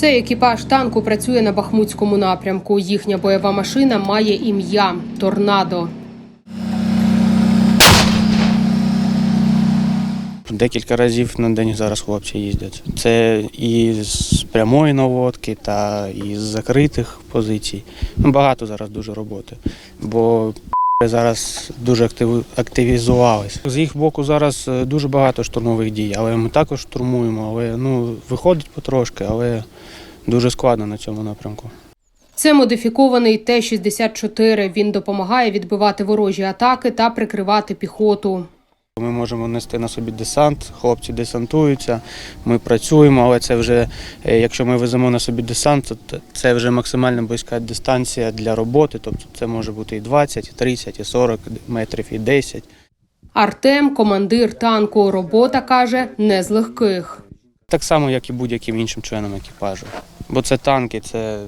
Цей екіпаж танку працює на Бахмутському напрямку. Їхня бойова машина має ім'я Торнадо. Декілька разів на день зараз хлопці їздять. Це і з прямої наводки, та і з закритих позицій. Багато зараз дуже роботи. Бо зараз дуже активізувалися. З їх боку зараз е, дуже багато штурмових дій, але ми також штурмуємо. Але ну, виходить потрошки, але дуже складно на цьому напрямку. Це модифікований Т-64. Він допомагає відбивати ворожі атаки та прикривати піхоту. Ми можемо нести на собі десант, хлопці десантуються, ми працюємо, але це вже, е, якщо ми веземо на собі десант, то це вже максимально близька дистанція для роботи. Тобто це може бути і 20, і 30, і 40 метрів, і 10. Артем, командир танку. Робота каже не з легких. Так само, як і будь-яким іншим членом екіпажу. Бо це танки, це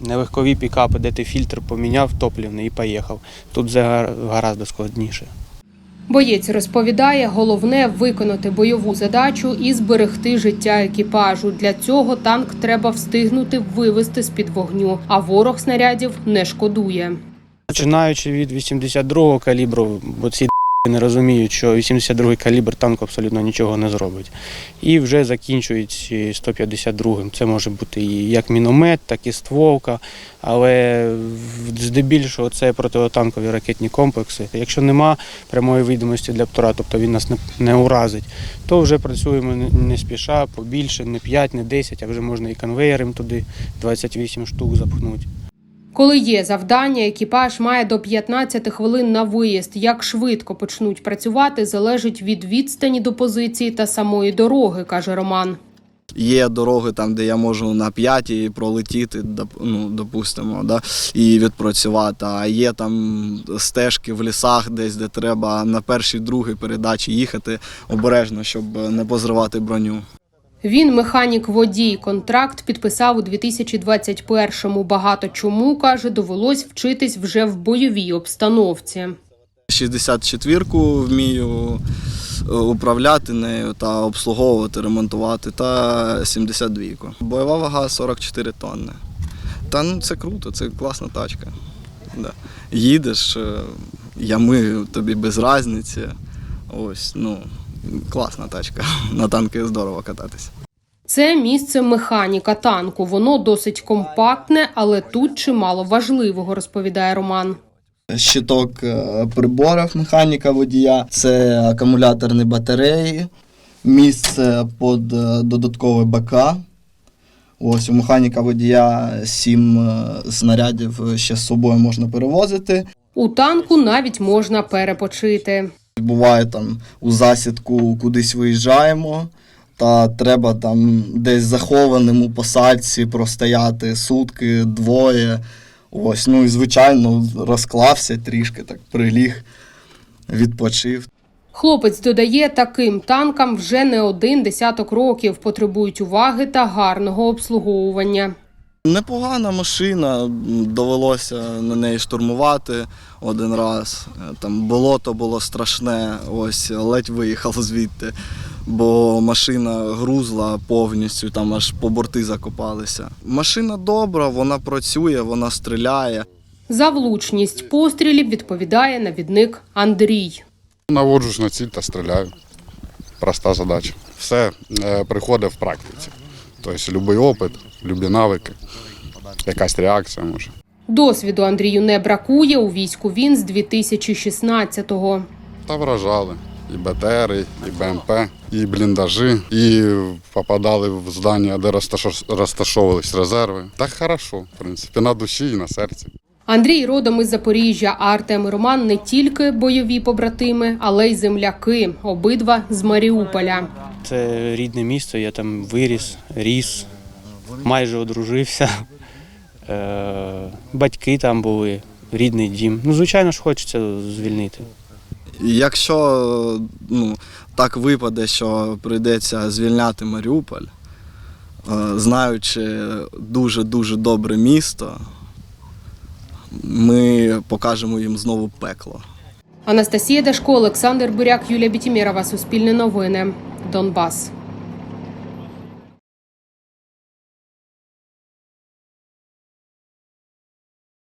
не легкові пікапи, де ти фільтр поміняв топлівний і поїхав. Тут вже гар- гораздо складніше. Боєць розповідає, головне виконати бойову задачу і зберегти життя екіпажу. Для цього танк треба встигнути вивести з під вогню, а ворог снарядів не шкодує. Починаючи від 82-го калібру, бо ці не розуміють, що 82-й калібр танку абсолютно нічого не зробить. І вже закінчують 152-м. Це може бути і як міномет, так і стволка. Але здебільшого це протитанкові ракетні комплекси. Якщо нема прямої видимості для птура, тобто він нас не, уразить, то вже працюємо не спіша, побільше, не 5, не 10, а вже можна і конвеєром туди 28 штук запхнути. Коли є завдання, екіпаж має до 15 хвилин на виїзд. Як швидко почнуть працювати, залежить від відстані до позиції та самої дороги, каже Роман. Є дороги там, де я можу на п'ятій пролетіти, ну, допустимо, да, і відпрацювати. А є там стежки в лісах, десь де треба на першій, другій передачі їхати обережно, щоб не позривати броню. Він механік водій. Контракт підписав у 2021-му. Багато чому каже, довелось вчитись вже в бойовій обстановці. 64-ку вмію е, управляти нею та обслуговувати, ремонтувати, та 72-ку. Бойова вага 44 тонни. Та ну це круто, це класна тачка. Да. Їдеш, е, ями тобі без різниці. Ось, ну, класна тачка. На танки здорово кататися. Це місце механіка танку. Воно досить компактне, але тут чимало важливого, розповідає Роман. щиток е, приборів механіка водія, це акумуляторні батареї, місце під е, додатковий БК. Ось у механіка водія сім е, снарядів ще з собою можна перевозити. У танку навіть можна перепочити. Буває там у засідку кудись виїжджаємо, та треба там десь захованим у посадці простояти сутки, двоє. Ось, ну і звичайно, розклався трішки, так приліг, відпочив. Хлопець додає, таким танкам вже не один десяток років потребують уваги та гарного обслуговування. Непогана машина, довелося на неї штурмувати один раз. Там болото було страшне, ось ледь виїхав звідти, бо машина грузла повністю, там аж по борти закопалися. Машина добра, вона працює, вона стріляє. За влучність пострілів відповідає навідник Андрій. Наводжусь на ціль та стріляю. Проста задача. Все е, приходить в практиці. Тобто будь-який опит, любі навики, якась реакція може. Досвіду Андрію не бракує. У війську він з 2016-го. Та вражали. І БТРи, і БМП, і бліндажі, і попадали в здання, де розташо- розташовувались резерви. Так хорошо, в принципі, на душі і на серці. Андрій родом із Запоріжжя, а Артем і Роман не тільки бойові побратими, але й земляки. Обидва з Маріуполя. Це рідне місто, я там виріс, ріс, майже одружився. Е, Батьки там були, рідний дім. Ну, звичайно ж, хочеться звільнити. Якщо ну, так випаде, що прийдеться звільняти Маріуполь, е, знаючи дуже-дуже добре місто, ми покажемо їм знову пекло. Анастасія Дашко, Олександр Буряк, Юлія Бітімєрова. Суспільне новини. Донбас.